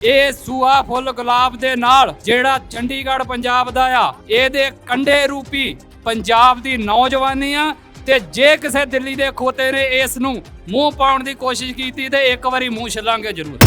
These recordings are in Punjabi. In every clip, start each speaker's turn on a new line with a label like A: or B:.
A: ਇਹ ਸੂਆ ਫੁੱਲ ਗੁਲਾਬ ਦੇ ਨਾਲ ਜਿਹੜਾ ਚੰਡੀਗੜ੍ਹ ਪੰਜਾਬ ਦਾ ਆ, ਇਹਦੇ ਕੰਡੇ ਰੂਪੀ ਪੰਜਾਬ ਦੀ ਨੌਜਵਾਨੀ ਆ ਤੇ ਜੇ ਕਿਸੇ ਦਿੱਲੀ ਦੇ ਖੋਤੇ ਨੇ ਇਸ ਨੂੰ ਮੂੰਹ ਪਾਉਣ ਦੀ ਕੋਸ਼ਿਸ਼ ਕੀਤੀ ਤੇ ਇੱਕ ਵਾਰੀ ਮੂੰਹ ਛਲਾਂਗੇ ਜ਼ਰੂਰ।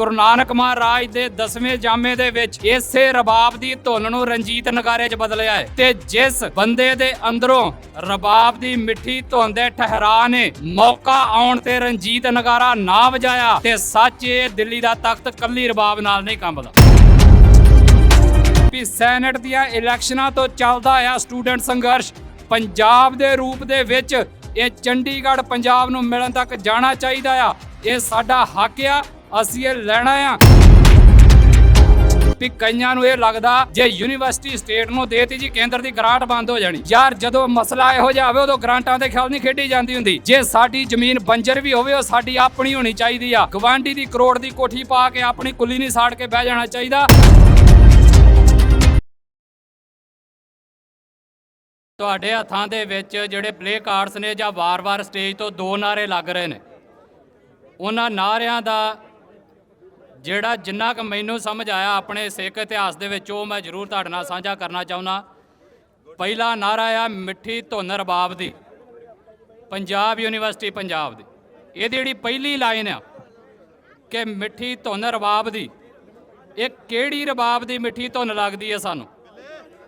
A: ਗੁਰੂ ਨਾਨਕ ਮਹਾਰਾਜ ਦੇ 10ਵੇਂ ਜਾਮੇ ਦੇ ਵਿੱਚ ਇਸੇ ਰਬਾਬ ਦੀ ਧੁਨ ਨੂੰ ਰਣਜੀਤ ਨਗਾਰੇ 'ਚ ਬਦਲਿਆ ਹੈ ਤੇ ਜਿਸ ਬੰਦੇ ਦੇ ਅੰਦਰੋਂ ਰਬਾਬ ਦੀ ਮਿੱਠੀ ਧੁਨ ਦੇ ਠਹਿਰਾ ਨੇ ਮੌਕਾ ਆਉਣ ਤੇ ਰਣਜੀਤ ਨਗਾਰਾ ਨਾ ਵਜਾਇਆ ਤੇ ਸੱਚ ਇਹ ਦਿੱਲੀ ਦਾ ਤਖਤ ਕੱਲੀ ਰਬਾਬ ਨਾਲ ਨਹੀਂ ਕੰਬਦਾ। ਵੀ ਸੈਨੇਟ ਦੀਆਂ ਇਲੈਕਸ਼ਨਾਂ ਤੋਂ ਚੱਲਦਾ ਆ ਸਟੂਡੈਂਟ ਸੰਘਰਸ਼ ਪੰਜਾਬ ਦੇ ਰੂਪ ਦੇ ਵਿੱਚ ਇਹ ਚੰਡੀਗੜ੍ਹ, ਪੰਜਾਬ ਨੂੰ ਮਿਲਣ ਤੱਕ ਜਾਣਾ ਚਾਹੀਦਾ ਆ। ਇਹ ਸਾਡਾ ਹੱਕ ਆ ਅਸੀਂ ਇਹ ਲੈਣਾ ਆ। ਵੀ ਕਈਆਂ ਨੂੰ ਇਹ ਲੱਗਦਾ ਜੇ ਯੂਨੀਵਰਸਿਟੀ ਸਟੇਟ ਨੂੰ ਦੇਤੀ ਜੀ, ਕੇਂਦਰ ਦੀ ਗ੍ਰਾਂਟ ਬੰਦ ਹੋ ਜਾਣੀ। ਯਾਰ ਜਦੋਂ ਮਸਲਾ ਇਹੋ ਜਿਹਾ ਆਵੇ, ਉਦੋਂ ਗ੍ਰਾਂਟਾਂ ਦੇ ਖਿਆਲ ਨਹੀਂ ਖੇਡੀ ਜਾਂਦੀ ਹੁੰਦੀ। ਜੇ ਸਾਡੀ ਜ਼ਮੀਨ ਬੰਜਰ ਵੀ ਹੋਵੇ, ਉਹ ਸਾਡੀ ਆਪਣੀ ਹੋਣੀ ਚਾਹੀਦੀ ਆ। ਗਵਾਂਢੀ ਦੀ ਕਰੋੜ ਦੀ ਕੋਠੀ ਪਾ ਕੇ ਆਪਣੀ ਕੁੱਲੀ ਨਹੀਂ ਸਾੜ ਕੇ ਬਹਿ ਜਾਣਾ ਚਾਹੀਦਾ। ਤੁਹਾਡੇ ਹੱਥਾਂ ਦੇ ਵਿੱਚ ਜਿਹੜੇ ਪਲੇ ਕਾਰਡਸ ਨੇ ਜਾਂ ਵਾਰ-ਵਾਰ ਸਟੇਜ ਤੋਂ ਦੋ ਨਾਰੇ ਲੱਗ ਰਹੇ ਨੇ। ਉਹਨਾਂ ਨਾਰਿਆਂ ਦਾ ਜਿਹੜਾ ਜਿੰਨਾ ਕੁ ਮੈਨੂੰ ਸਮਝ ਆਇਆ ਆਪਣੇ ਸਿੱਖ ਇਤਿਹਾਸ ਦੇ ਵਿੱਚ, ਉਹ ਮੈਂ ਜ਼ਰੂਰ ਤੁਹਾਡੇ ਨਾਲ ਸਾਂਝਾ ਕਰਨਾ ਚਾਹੁੰਦਾ। ਪਹਿਲਾ ਨਾਰਾ ਆ ਮਿੱਠੀ ਧੁਨ ਰਬਾਬ ਦੀ, ਪੰਜਾਬ ਯੂਨੀਵਰਸਿਟੀ ਪੰਜਾਬ ਦੀ। ਇਹ ਜਿਹੜੀ ਪਹਿਲੀ ਲਾਈਨ ਆ ਕਿ ਮਿੱਠੀ ਧੁਨ ਰਬਾਬ ਦੀ, ਇਹ ਕਿਹੜੀ ਰਬਾਬ ਦੀ ਮਿੱਠੀ ਧੁਨ ਲੱਗਦੀ ਹੈ ਸਾਨੂੰ?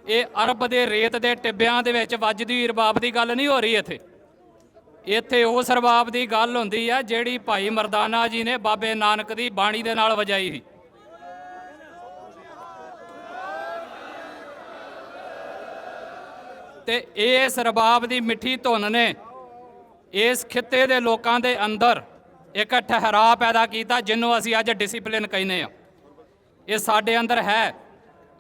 A: ਇਹ ਅਰਬ ਦੇ ਰੇਤ ਦੇ ਟਿੱਬਿਆਂ ਦੇ ਵਿੱਚ ਵੱਜਦੀ ਰਬਾਬ ਦੀ ਗੱਲ ਨਹੀਂ ਹੋ ਰਹੀ ਇੱਥੇ। ਇੱਥੇ ਉਹ ਸਰਬਾਬ ਦੀ ਗੱਲ ਹੁੰਦੀ ਆ ਜਿਹੜੀ ਭਾਈ ਮਰਦਾਨਾ ਜੀ ਨੇ ਬਾਬੇ ਨਾਨਕ ਦੀ ਬਾਣੀ ਦੇ ਨਾਲ ਵਜਾਈ ਸੀ। ਤੇ ਇਹ ਸਰਬਾਬ ਦੀ ਮਿੱਠੀ ਧੁਨ ਨੇ ਇਸ ਖਿੱਤੇ ਦੇ ਲੋਕਾਂ ਦੇ ਅੰਦਰ ਇੱਕ ਠਹਿਰਾਅ ਪੈਦਾ ਕੀਤਾ ਜਿਹਨੂੰ ਅਸੀਂ ਅੱਜ ਡਿਸਪਲਿਨ ਕਹਿੰਦੇ ਆ ਇਹ ਸਾਡੇ ਅੰਦਰ ਹੈ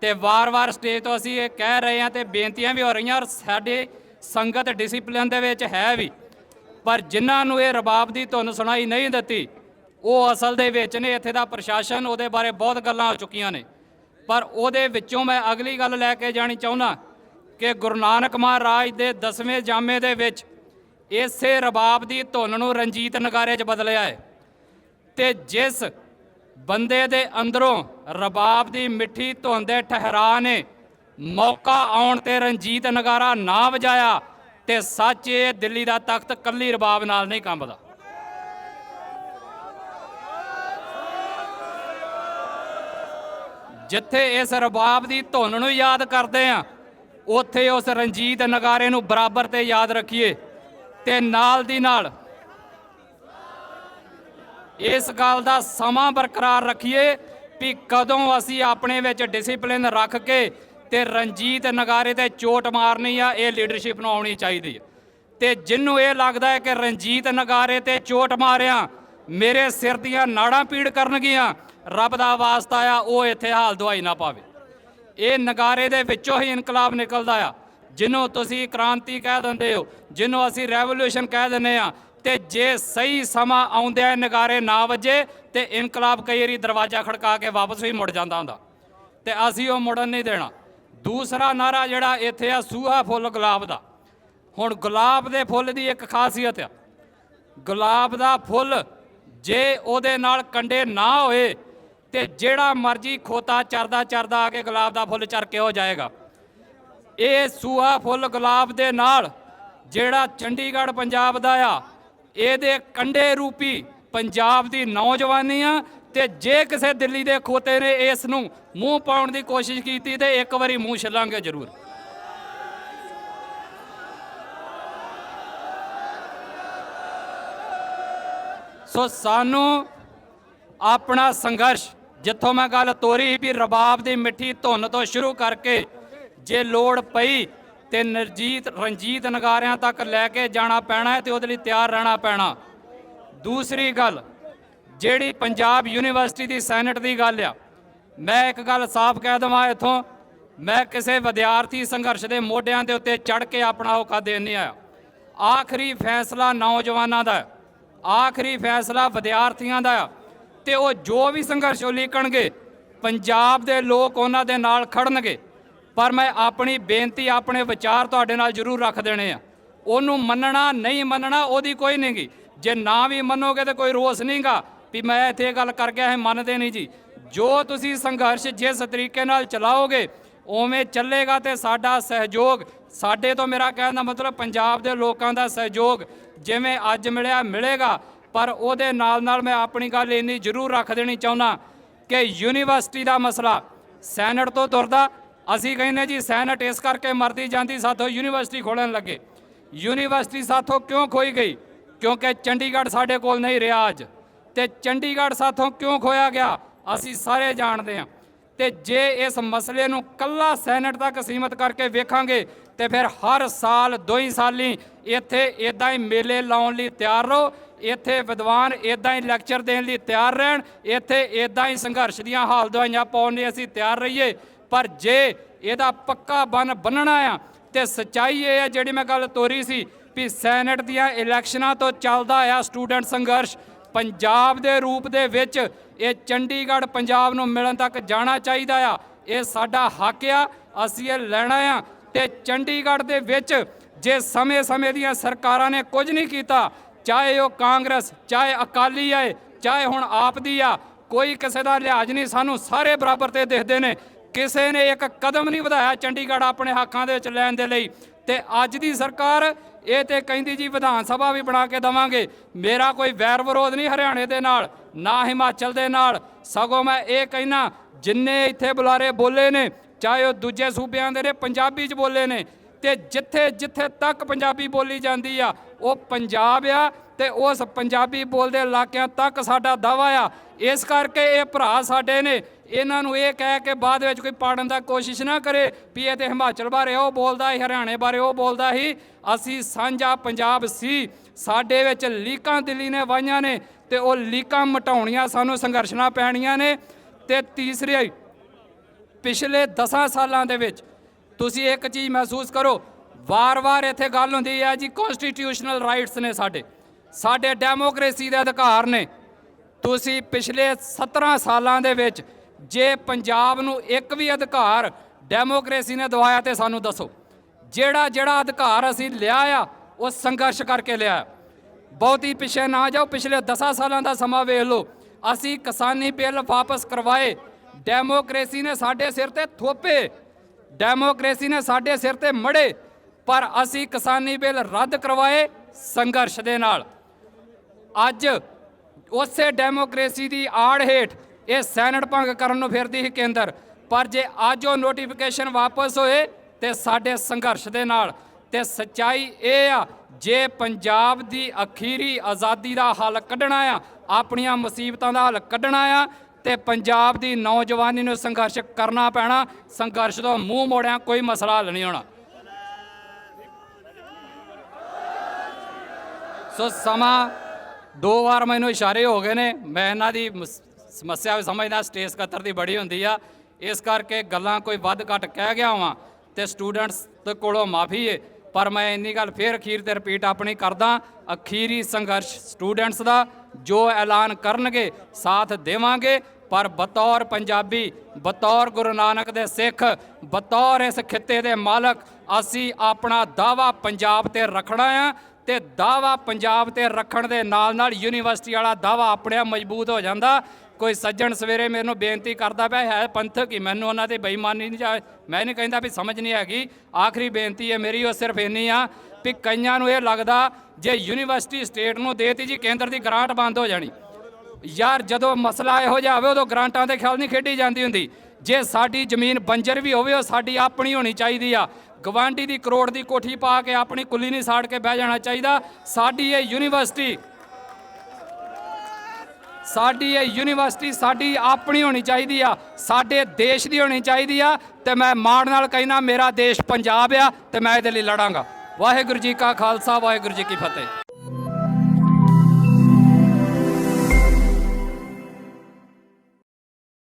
A: ਤੇ ਵਾਰ-ਵਾਰ ਸਟੇਜ ਤੋਂ ਅਸੀਂ ਇਹ ਕਹਿ ਰਹੇ ਹਾਂ ਤੇ ਬੇਨਤੀਆਂ ਵੀ ਹੋ ਰਹੀਆਂ ਔਰ ਸਾਡੇ ਸੰਗਤ ਡਿਸਪਲਿਨ ਦੇ ਵਿੱਚ ਹੈ ਵੀ। ਪਰ ਜਿਨ੍ਹਾਂ ਨੂੰ ਇਹ ਰਬਾਬ ਦੀ ਧੁਨ ਸੁਣਾਈ ਨਹੀਂ ਦਿੱਤੀ, ਉਹ ਅਸਲ ਦੇ ਵਿੱਚ ਨੇ, ਇੱਥੇ ਦਾ ਪ੍ਰਸ਼ਾਸਨ ਉਹਦੇ ਬਾਰੇ ਬਹੁਤ ਗੱਲਾਂ ਹੋ ਚੁੱਕੀਆਂ ਨੇ। ਪਰ ਉਹਦੇ ਵਿੱਚੋਂ ਮੈਂ ਅਗਲੀ ਗੱਲ ਲੈ ਕੇ ਜਾਣੀ ਚਾਹੁੰਦਾ ਕਿ ਗੁਰੂ ਨਾਨਕ ਮਹਾਰਾਜ ਦੇ 10ਵੇਂ ਜਾਮੇ ਦੇ ਵਿੱਚ ਇਸੇ ਰਬਾਬ ਦੀ ਧੁਨ ਨੂੰ ਰਣਜੀਤ ਨਗਾਰੇ 'ਚ ਬਦਲਿਆ ਹੈ ਤੇ ਜਿਸ ਬੰਦੇ ਦੇ ਅੰਦਰੋਂ ਰਬਾਬ ਦੀ ਮਿੱਠੀ ਧੁਨ ਦੇ ਠਹਿਰਾ ਨੇ ਮੌਕਾ ਆਉਣ ਤੇ ਰਣਜੀਤ ਨਗਾਰਾ ਨਾ ਵਜਾਇਆ ਤੇ ਸੱਚ ਇਹ ਦਿੱਲੀ ਦਾ ਤਖਤ ਕੱਲੀ ਰਬਾਬ ਨਾਲ ਨਹੀਂ ਕੰਬਦਾ। ਜਿੱਥੇ ਇਸ ਰਬਾਬ ਦੀ ਧੁਨ ਨੂੰ ਯਾਦ ਕਰਦੇ ਆ ਉੱਥੇ ਉਸ ਰਣਜੀਤ ਨਗਾਰੇ ਨੂੰ ਬਰਾਬਰ ਤੇ ਯਾਦ ਰੱਖੀਏ ਤੇ ਨਾਲ ਦੀ ਨਾਲ ਇਸ ਗੱਲ ਦਾ ਸਮਾਂ ਬਰਕਰਾਰ ਰੱਖੀਏ ਵੀ ਕਦੋਂ ਅਸੀਂ ਆਪਣੇ ਵਿੱਚ ਡਿਸਪਲਿਨ ਰੱਖ ਕੇ ਤੇ ਰਣਜੀਤ ਨਗਾਰੇ ਤੇ ਚੋਟ ਮਾਰਨੀ ਆ, ਇਹ ਲੀਡਰਸ਼ਿਪ ਨੂੰ ਆਉਣੀ ਚਾਹੀਦੀ ਹੈ। ਤੇ ਜਿੰਨੂੰ ਇਹ ਲੱਗਦਾ ਹੈ ਕਿ ਰਣਜੀਤ ਨਗਾਰੇ ਤੇ ਚੋਟ ਮਾਰਿਆ, ਮੇਰੇ ਸਿਰ ਦੀਆਂ ਨਾੜਾਂ ਪੀੜ ਕਰਨਗੀਆਂ, ਰੱਬ ਦਾ ਵਾਸਤਾ ਆ, ਉਹ ਇੱਥੇ ਹਾਲ ਦਵਾਈ ਨਾ ਪਾਵੇ। ਇਹ ਨਗਾਰੇ ਦੇ ਵਿੱਚੋਂ ਹੀ ਇਨਕਲਾਬ ਨਿਕਲਦਾ ਆ, ਜਿਹਨੂੰ ਤੁਸੀਂ ਕ੍ਰਾਂਤੀ ਕਹਿ ਦਿੰਦੇ ਹੋ, ਜਿਹਨੂੰ ਅਸੀਂ ਰੈਵੋਲੂਸ਼ਨ ਕਹਿ ਦਿੰਦੇ ਆ, ਤੇ ਜੇ ਸਹੀ ਸਮਾਂ ਆਉਂਦਿਆਂ ਨਗਾਰੇ ਨਾ ਵੱਜੇ, ਤੇ ਇਨਕਲਾਬ ਕਈ ਵਾਰੀ ਦਰਵਾਜ਼ਾ ਖੜਕਾ ਕੇ ਵਾਪਸ ਵੀ ਮੁੜ ਜਾਂਦਾ ਹੁੰਦਾ। ਤੇ ਅਸੀਂ ਉਹ ਮੁੜਨ ਨਹੀਂ ਦੇਣਾ। ਦੂਸਰਾ ਨਾਰਾ ਜਿਹੜਾ ਇੱਥੇ ਆ ਸੂਹਾ ਫੁੱਲ ਗੁਲਾਬ ਦਾ। ਹੁਣ ਗੁਲਾਬ ਦੇ ਫੁੱਲ ਦੀ ਇੱਕ ਖਾਸੀਅਤ ਆ। ਗੁਲਾਬ ਦਾ ਫੁੱਲ ਜੇ ਉਹਦੇ ਨਾਲ ਕੰਡੇ ਨਾ ਹੋਏ ਤੇ ਜਿਹੜਾ ਮਰਜ਼ੀ ਖੋਤਾ ਚਰਦਾ ਚਰਦਾ ਆ ਕੇ ਗੁਲਾਬ ਦਾ ਫੁੱਲ ਚਰ ਕੇ ਹੋ ਜਾਏਗਾ। ਇਹ ਸੂਹਾ ਫੁੱਲ ਗੁਲਾਬ ਦੇ ਨਾਲ ਜਿਹੜਾ ਚੰਡੀਗੜ੍ਹ ਪੰਜਾਬ ਦਾ ਆ, ਇਹਦੇ ਕੰਡੇ ਰੂਪੀ ਪੰਜਾਬ ਦੀ ਨੌਜਵਾਨੀ ਆ ਤੇ ਜੇ ਕਿਸੇ ਦਿੱਲੀ ਦੇ ਖੋਤੇ ਨੇ ਇਸ ਨੂੰ ਮੂੰਹ ਪਾਉਣ ਦੀ ਕੋਸ਼ਿਸ਼ ਕੀਤੀ ਤੇ ਇੱਕ ਵਾਰੀ ਮੂੰਹ ਛਲਾਂਗੇ ਜ਼ਰੂਰ। ਸੋ ਸਾਨੂੰ ਆਪਣਾ ਸੰਘਰਸ਼, ਜਿੱਥੋਂ ਮੈਂ ਗੱਲ ਤੋਰੀ ਵੀ ਰਬਾਬ ਦੀ ਮਿੱਠੀ ਧੁਨ ਤੋਂ ਸ਼ੁਰੂ ਕਰਕੇ ਜੇ ਲੋੜ ਪਈ ਤੇ ਨਰਜੀਤ, ਰਣਜੀਤ ਨਗਾਰਿਆਂ ਤੱਕ ਲੈ ਕੇ ਜਾਣਾ ਪੈਣਾ ਹੈ ਤੇ ਉਹਦੇ ਲਈ ਤਿਆਰ ਰਹਿਣਾ ਪੈਣਾ। ਦੂਸਰੀ ਗੱਲ ਜਿਹੜੀ ਪੰਜਾਬ ਯੂਨੀਵਰਸਿਟੀ ਦੀ ਸੈਨੇਟ ਦੀ ਗੱਲ ਆ, ਮੈਂ ਇੱਕ ਗੱਲ ਸਾਫ਼ ਕਹਿ ਦਵਾਂ ਇੱਥੋਂ, ਮੈਂ ਕਿਸੇ ਵਿਦਿਆਰਥੀ ਸੰਘਰਸ਼ ਦੇ ਮੋਢਿਆਂ ਦੇ ਉੱਤੇ ਚੜ ਕੇ ਆਪਣਾ ਹੋਕਾ ਦੇਣ ਨਹੀਂ ਆਇਆ। ਆਖਰੀ ਫੈਸਲਾ ਨੌਜਵਾਨਾਂ ਦਾ, ਆਖਰੀ ਫੈਸਲਾ ਵਿਦਿਆਰਥੀਆਂ ਦਾ ਆ, ਤੇ ਉਹ ਜੋ ਵੀ ਸੰਘਰਸ਼ ਉਲੀਕਣਗੇ ਪੰਜਾਬ ਦੇ ਲੋਕ ਉਹਨਾਂ ਦੇ ਨਾਲ ਖੜਨਗੇ ਪਰ ਮੈਂ ਆਪਣੀ ਬੇਨਤੀ, ਆਪਣੇ ਵਿਚਾਰ ਤੁਹਾਡੇ ਨਾਲ ਜ਼ਰੂਰ ਰੱਖ ਦੇਣੇ ਆ। ਉਹਨੂੰ ਮੰਨਣਾ, ਨਹੀਂ ਮੰਨਣਾ ਉਹਦੀ ਕੋਈ ਨਹੀਂਗੀ ਜੇ ਨਾ ਵੀ ਮੰਨੋਗੇ ਤੇ ਕੋਈ ਰੋਸ ਨਹੀਂਗਾ ਵੀ ਮੈਂ ਇੱਥੇ ਇਹ ਗੱਲ ਕਰ ਗਿਆ ਇਹ ਮੰਨਦੇ ਨਹੀਂ ਜੀ। ਜੋ ਤੁਸੀਂ ਸੰਘਰਸ਼ ਜਿਸ ਤਰੀਕੇ ਨਾਲ ਚਲਾਓਗੇ, ਉਵੇਂ ਚੱਲੇਗਾ ਤੇ ਸਾਡਾ ਸਹਿਯੋਗ, ਸਾਡੇ ਤੋਂ ਮੇਰਾ ਕਹਿਣ ਦਾ ਮਤਲਬ ਪੰਜਾਬ ਦੇ ਲੋਕਾਂ ਦਾ ਸਹਿਯੋਗ ਜਿਵੇਂ ਅੱਜ ਮਿਲਿਆ, ਮਿਲੇਗਾ। ਪਰ ਉਹਦੇ ਨਾਲ ਨਾਲ ਮੈਂ ਆਪਣੀ ਗੱਲ ਇੰਨੀ ਜ਼ਰੂਰ ਰੱਖ ਦੇਣੀ ਚਾਹੁੰਦਾ ਕਿ ਯੂਨੀਵਰਸਿਟੀ ਦਾ ਮਸਲਾ ਸੈਨੇਟ ਤੋਂ ਤੁਰਦਾ। ਅਸੀਂ ਕਹਿੰਦੇ ਜੀ ਸੈਨੇਟ ਇਸ ਕਰਕੇ ਮਰਦੀ ਜਾਂਦੀ ਸਾਥੋਂ ਯੂਨੀਵਰਸਿਟੀ ਖੋਲਣ ਲੱਗੇ। ਯੂਨੀਵਰਸਿਟੀ ਸਾਥੋਂ ਕਿਉਂ ਖੋਈ ਗਈ? ਕਿਉਂਕਿ ਚੰਡੀਗੜ੍ਹ ਸਾਡੇ ਕੋਲ ਨਹੀਂ ਰਿਹਾ ਅੱਜ। ਤੇ ਚੰਡੀਗੜ੍ਹ ਸਾਥੋਂ ਕਿਉਂ ਖੋਇਆ ਗਿਆ? ਅਸੀਂ ਸਾਰੇ ਜਾਣਦੇ ਹਾਂ। ਤੇ ਜੇ ਇਸ ਮਸਲੇ ਨੂੰ ਕੱਲਾ ਸੈਨੇਟ ਤੱਕ ਸੀਮਤ ਕਰਕੇ ਵੇਖਾਂਗੇ, ਤੇ ਫਿਰ ਹਰ ਸਾਲ ਦੋ ਹੀ ਸਾਲੀ ਇੱਥੇ ਇਦਾਂ ਹੀ ਮੇਲੇ ਲਾਉਣ ਲਈ ਤਿਆਰ ਰਹੋ। ਇੱਥੇ ਵਿਦਵਾਨ ਇਦਾਂ ਹੀ ਲੈਕਚਰ ਦੇਣ ਲਈ ਤਿਆਰ ਰਹਿਣ। ਇੱਥੇ ਇਦਾਂ ਹੀ ਸੰਘਰਸ਼ ਦੀਆਂ ਹਾਲ ਦਵਾਈਆਂ ਪਾਉਣ ਲਈ ਅਸੀਂ ਤਿਆਰ ਰਹੀਏ। ਪਰ ਜੇ ਇਹਦਾ ਪੱਕਾ ਬਨ ਬੰਨਣਾ ਆ, ਤੇ ਸਚਾਈ ਇਹ ਹੈ, ਜਿਹੜੀ ਮੈਂ ਗੱਲ ਤੋਰੀ ਸੀ, ਵੀ ਸੈਨੇਟ ਦੀਆਂ ਇਲੈਕਸ਼ਨਾਂ ਤੋਂ ਚੱਲਦਾ ਆ ਸਟੂਡੈਂਟ ਸੰਘਰਸ਼ ਪੰਜਾਬ ਦੇ ਰੂਪ ਦੇ ਵਿੱਚ ਇਹ ਚੰਡੀਗੜ੍ਹ ਪੰਜਾਬ ਨੂੰ ਮਿਲਣ ਤੱਕ ਜਾਣਾ ਚਾਹੀਦਾ ਆ। ਇਹ ਸਾਡਾ ਹੱਕ ਆ, ਅਸੀਂ ਇਹ ਲੈਣਾ ਆ ਤੇ ਚੰਡੀਗੜ੍ਹ ਦੇ ਵਿੱਚ ਜੇ ਸਮੇਂ-ਸਮੇਂ ਦੀਆਂ ਸਰਕਾਰਾਂ ਨੇ ਕੁਝ ਨਹੀਂ ਕੀਤਾ, ਚਾਹੇ ਉਹ ਕਾਂਗਰਸ, ਚਾਹੇ ਅਕਾਲੀ ਆਏ, ਚਾਹੇ ਹੁਣ ਆਪ ਦੀ ਆ, ਕੋਈ ਕਿਸੇ ਦਾ ਲਿਹਾਜ਼ ਨਹੀਂ, ਸਾਨੂੰ ਸਾਰੇ ਬਰਾਬਰ ਤੇ ਦੇਖਦੇ ਨੇ। ਕਿਸੇ ਨੇ ਇੱਕ ਕਦਮ ਨਹੀਂ ਵਧਾਇਆ ਚੰਡੀਗੜ੍ਹ ਆਪਣੇ ਹੱਕਾਂ ਦੇ ਵਿੱਚ ਲੈਣ ਦੇ ਲਈ ਤੇ ਅੱਜ ਦੀ ਸਰਕਾਰ ਇਹ ਤੇ ਕਹਿੰਦੀ ਜੀ ਵਿਧਾਨ ਸਭਾ ਵੀ ਬਣਾ ਕੇ ਦਵਾਂਗੇ। ਮੇਰਾ ਕੋਈ ਵੈਰ ਵਿਰੋਧ ਨਹੀਂ ਹਰਿਆਣੇ ਦੇ ਨਾਲ, ਨਾ ਹਿਮਾਚਲ ਦੇ ਨਾਲ। ਸਗੋਂ ਮੈਂ ਇਹ ਕਹਿਣਾ, ਜਿੰਨੇ ਇੱਥੇ ਬੁਲਾਰੇ ਬੋਲੇ ਨੇ, ਚਾਹੇ ਉਹ ਦੂਜੇ ਸੂਬਿਆਂ ਦੇ ਨੇ, ਪੰਜਾਬੀ 'ਚ ਬੋਲੇ ਨੇ, ਤੇ ਜਿੱਥੇ ਜਿੱਥੇ ਤੱਕ ਪੰਜਾਬੀ ਬੋਲੀ ਜਾਂਦੀ ਆ, ਉਹ ਪੰਜਾਬ ਆ, ਤੇ ਉਸ ਪੰਜਾਬੀ ਬੋਲਦੇ ਇਲਾਕਿਆਂ ਤੱਕ ਸਾਡਾ ਦਾਵਾ ਆ। ਇਸ ਕਰਕੇ ਇਹ ਭਰਾ ਸਾਡੇ ਨੇ ਇਹਨਾਂ ਨੂੰ ਇਹ ਕਹਿ ਕੇ ਬਾਅਦ ਵਿੱਚ ਕੋਈ ਪਾੜਨ ਦਾ ਕੋਸ਼ਿਸ਼ ਨਾ ਕਰੇ। ਵੀ ਇਹ ਤੇ ਹਿਮਾਚਲ ਬਾਰੇ ਉਹ ਬੋਲਦਾ ਸੀ, ਹਰਿਆਣੇ ਬਾਰੇ ਉਹ ਬੋਲਦਾ ਸੀ। ਅਸੀਂ ਸਾਂਝਾ ਪੰਜਾਬ ਸੀ। ਸਾਡੇ ਵਿੱਚ ਲੀਕਾਂ ਦਿੱਲੀ ਨੇ ਵਾਈਆਂ ਨੇ ਤੇ ਉਹ ਲੀਕਾਂ ਮਟਾਉਣੀਆਂ ਸਾਨੂੰ ਸੰਘਰਸ਼ਣਾ ਪੈਣੀਆਂ ਨੇ। ਤੇ ਤੀਸਰੀ, ਪਿਛਲੇ 10 ਸਾਲਾਂ ਦੇ ਵਿੱਚ ਤੁਸੀਂ ਇੱਕ ਚੀਜ਼ ਮਹਿਸੂਸ ਕਰੋ, ਵਾਰ-ਵਾਰ ਇੱਥੇ ਗੱਲ ਹੁੰਦੀ ਹੈ ਜੀ ਕਨਸਟੀਟਿਊਸ਼ਨਲ ਰਾਈਟਸ ਨੇ ਸਾਡੇ। ਸਾਡੇ ਡੈਮੋਕ੍ਰੇਸੀ ਦੇ ਅਧਿਕਾਰ ਨੇ। ਤੁਸੀਂ ਪਿਛਲੇ 17 ਸਾਲਾਂ ਦੇ ਵਿੱਚ ਜੇ ਪੰਜਾਬ ਨੂੰ ਇੱਕ ਵੀ ਅਧਿਕਾਰ ਡੈਮੋਕ੍ਰੇਸੀ ਨੇ ਦਵਾਇਆ ਤੇ ਸਾਨੂੰ ਦੱਸੋ, ਜਿਹੜਾ ਜਿਹੜਾ ਅਧਿਕਾਰ ਅਸੀਂ ਲਿਆ ਆ, ਉਹ ਸੰਘਰਸ਼ ਕਰਕੇ ਲਿਆ। ਬਹੁਤੀ ਪਿੱਛੇ ਨਾ ਜਾਓ, ਪਿਛਲੇ 10 ਸਾਲਾਂ ਦਾ ਸਮਾਂ ਵੇਖ ਲਓ। ਅਸੀਂ ਕਿਸਾਨੀ ਬਿੱਲ ਵਾਪਸ ਕਰਵਾਏ। ਡੈਮੋਕ੍ਰੇਸੀ ਨੇ ਸਾਡੇ ਸਿਰ ਤੇ ਥੋਪੇ। ਡੈਮੋਕ੍ਰੇਸੀ ਨੇ ਸਾਡੇ ਸਿਰ ਤੇ ਮੜੇ। ਪਰ ਅਸੀਂ ਕਿਸਾਨੀ ਬਿੱਲ ਰੱਦ ਕਰਵਾਏ ਸੰਘਰਸ਼ ਦੇ ਨਾਲ। ਅੱਜ ਉਸੇ ਡੈਮੋਕ੍ਰੇਸੀ ਦੀ ਆੜ ਹੇਠ ਇਹ ਸੈਨਟ ਭੰਗ ਕਰਨ ਨੂੰ ਫਿਰਦੀ ਸੀ ਕੇਂਦਰ। ਪਰ ਜੇ ਅੱਜ ਉਹ ਨੋਟੀਫਿਕੇਸ਼ਨ ਵਾਪਸ ਹੋਏ, ਤੇ ਸਾਡੇ ਸੰਘਰਸ਼ ਦੇ ਨਾਲ। ਤੇ ਸਚਾਈ ਇਹ ਆ, ਜੇ ਪੰਜਾਬ ਦੀ ਅਖੀਰੀ ਆਜ਼ਾਦੀ ਦਾ ਹੱਲ ਕੱਢਣਾ ਆ, ਆਪਣੀਆਂ ਮੁਸੀਬਤਾਂ ਦਾ ਹੱਲ ਕੱਢਣਾ ਆ, ਤੇ ਪੰਜਾਬ ਦੀ ਨੌਜਵਾਨੀ ਨੂੰ ਸੰਘਰਸ਼ ਕਰਨਾ ਪੈਣਾ, ਸੰਘਰਸ਼ ਤੋਂ ਮੂੰਹ ਮੋੜਿਆ ਕੋਈ ਮਸਲਾ ਹੱਲ ਨਹੀਂ ਹੋਣਾ। ਸੋ ਸਮਾਂ ਦੋ ਵਾਰ ਮੈਨੂੰ ਇਸ਼ਾਰੇ ਹੋ ਗਏ ਨੇ, ਮੈਂ ਇਹਨਾਂ ਦੀ ਮਸ- ਸਮੱਸਿਆ ਵੀ ਸਮਝਦਾ ਸਟੇਜ ਸਕੱਤਰ ਦੀ ਬੜੀ ਹੁੰਦੀ ਆ। ਇਸ ਕਰਕੇ ਗੱਲਾਂ ਕੋਈ ਵੱਧ ਘੱਟ ਕਹਿ ਗਿਆ ਵਾਂ ਤੇ ਸਟੂਡੈਂਟਸ ਦੇ ਕੋਲੋਂ ਮਾਫੀ ਏ। ਪਰ ਮੈਂ ਇੰਨੀ ਗੱਲ ਫੇਰ ਅਖੀਰ ਤੇ ਰਿਪੀਟ ਆਪਣੀ ਕਰਦਾ, ਅਖੀਰੀ ਸੰਘਰਸ਼ ਸਟੂਡੈਂਟਸ ਦਾ ਜੋ ਐਲਾਨ ਕਰਨਗੇ, ਸਾਥ ਦੇਵਾਂਗੇ। ਪਰ ਬਤੌਰ ਪੰਜਾਬੀ, ਬਤੌਰ ਗੁਰੂ ਨਾਨਕ ਦੇ ਸਿੱਖ, ਬਤੌਰ ਇਸ ਖਿੱਤੇ ਦੇ ਮਾਲਕ, ਅਸੀਂ ਆਪਣਾ ਦਾਵਾ ਪੰਜਾਬ ਤੇ ਰੱਖਣਾ ਆ ਤੇ ਦਾਵਾ ਪੰਜਾਬ ਤੇ ਰੱਖਣ ਦੇ ਨਾਲ ਨਾਲ ਯੂਨੀਵਰਸਿਟੀ ਵਾਲਾ ਦਾਵਾ ਆਪਣੇ ਆਪ ਮਜ਼ਬੂਤ ਹੋ ਜਾਂਦਾ। ਕੋਈ ਸੱਜਣ ਸਵੇਰੇ ਮੈਨੂੰ ਬੇਨਤੀ ਕਰਦਾ ਪਿਆ, ਹੈ ਪੰਥਕ ਹੀ, ਮੈਨੂੰ ਉਹਨਾਂ ਤੇ ਬੇਈਮਾਨੀ ਨਹੀਂ ਜਾ ਮੈਂ ਨਹੀਂ ਕਹਿੰਦਾ ਵੀ ਸਮਝ ਨਹੀਂ ਹੈਗੀ। ਆਖਰੀ ਬੇਨਤੀ ਹੈ ਮੇਰੀ, ਉਹ ਸਿਰਫ ਇੰਨੀ ਆ ਵੀ ਕਈਆਂ ਨੂੰ ਇਹ ਲੱਗਦਾ ਜੇ ਯੂਨੀਵਰਸਿਟੀ ਸਟੇਟ ਨੂੰ ਦੇਤੀ ਜੀ, ਕੇਂਦਰ ਦੀ ਗ੍ਰਾਂਟ ਬੰਦ ਹੋ ਜਾਣੀ। ਯਾਰ ਜਦੋਂ ਮਸਲਾ ਇਹੋ ਜਿਹਾ ਆਵੇ, ਉਦੋਂ ਗ੍ਰਾਂਟਾਂ ਦੇ ਖਿਆਲ ਨਹੀਂ ਖੇਡੀ ਜਾਂਦੀ ਹੁੰਦੀ। ਜੇ ਸਾਡੀ ਜ਼ਮੀਨ ਬੰਜਰ ਵੀ ਹੋਵੇ, ਉਹ ਸਾਡੀ ਆਪਣੀ ਹੋਣੀ ਚਾਹੀਦੀ ਆ। ਗਵਾਂਢੀ ਦੀ ਕਰੋੜ ਦੀ ਕੋਠੀ ਪਾ ਕੇ ਆਪਣੀ ਕੁੱਲੀ ਨਹੀਂ ਸਾੜ ਕੇ ਬਹਿ ਜਾਣਾ ਚਾਹੀਦਾ। ਸਾਡੀ ਇਹ ਯੂਨੀਵਰਸਿਟੀ ਸਾਡੀ ਇਹ ਯੂਨੀਵਰਸਿਟੀ ਸਾਡੀ ਆਪਣੀ ਹੋਣੀ ਚਾਹੀਦੀ ਆ, ਸਾਡੇ ਦੇਸ਼ ਦੀ ਹੋਣੀ ਚਾਹੀਦੀ ਆ ਤੇ ਮੈਂ ਮਾਣ ਨਾਲ ਕਹਿਣਾ ਮੇਰਾ ਦੇਸ਼ ਪੰਜਾਬ ਆ ਤੇ ਮੈਂ ਇਹਦੇ ਲਈ ਲੜਾਂਗਾ। ਵਾਹਿਗੁਰੂ ਜੀ ਕਾ ਖਾਲਸਾ, ਵਾਹਿਗੁਰੂ ਜੀ ਕੀ ਫਤਿਹ।